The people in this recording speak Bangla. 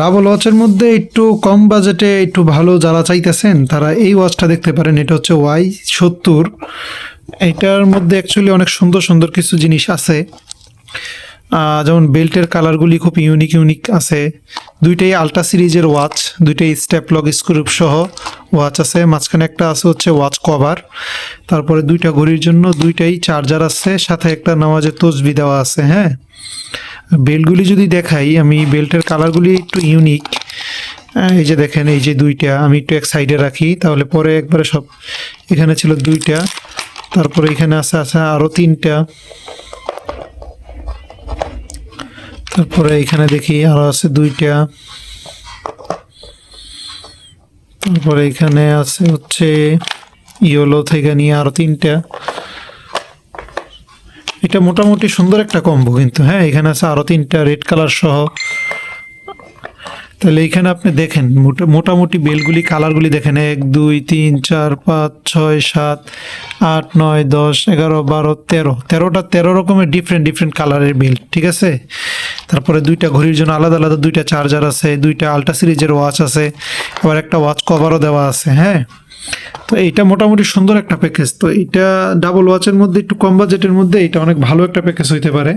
ডাবল ওয়াচের মধ্যে একটু কম বাজেটে একটু ভালো যারা চাইতেছেন, তারা এই ওয়াচটা দেখতে পারেন। এটা হচ্ছে ওয়াই সত্তর। এটার মধ্যে অ্যাকচুয়ালি অনেক সুন্দর সুন্দর কিছু জিনিস আছে। যেমন বেল্টের কালারগুলি খুব ইউনিক ইউনিক আছে। দুইটাই আলট্রা সিরিজের ওয়াচ দুইটাই স্টেপলগ স্ক্রুপ সহ ওয়াচ আছে। মাঝখানে একটা আছে হচ্ছে ওয়াচ কভার তারপরে দুইটা ঘড়ির জন্য দুইটাই চার্জার আছে। সাথে একটা নামাজের তসবি দেওয়া আছে হ্যাঁ? বেল্টগুলি যদি দেখাই, আমি বেল্টের কালারগুলি একটু ইউনিক এই যে দেখেন, এই যে দুইটা, আমি একটু এক সাইডে রাখি, তাহলে পরে একবারে সব, এখানে ছিল দুইটা, তারপরে এখানে আছে আছে আরও তিনটা। তারপরে এখানে দেখি আরও আছে দুইটা। তারপরে এখানে আছে হচ্ছে, ইয়েলো থেকে নিয়ে আরও তিনটা। এটা মোটামুটি সুন্দর একটা কম্বো কিন্তু হ্যাঁ? এখানে আছে আরও তিনটা রেড কালার সহ। তাহলে এইখানে আপনি দেখেন, মোটা- মোটামুটি বেলগুলি কালারগুলি দেখেন, এক, দুই, তিন, চার, পাঁচ, ছয়, সাত, আট, নয়, দশ, এগারো, বারো, তেরো। তেরোটা তেরো রকমের ডিফারেন্ট ডিফারেন্ট কালারের বেল ঠিক আছে? তারপরে দুইটা ঘড়ির জন্য আলাদা আলাদা দুইটা চার্জার আছে, দুইটা আলট্রা সিরিজের ওয়াচ আছে, আবার একটা ওয়াচ কভারও দেওয়া আছে হ্যাঁ? তো এটা মোটামুটি সুন্দর একটা প্যাকেজ তো এটা ডাবল ওয়াচের মধ্যে, একটু কম বাজেটের মধ্যে এটা অনেক ভালো একটা প্যাকেজ হইতে পারে।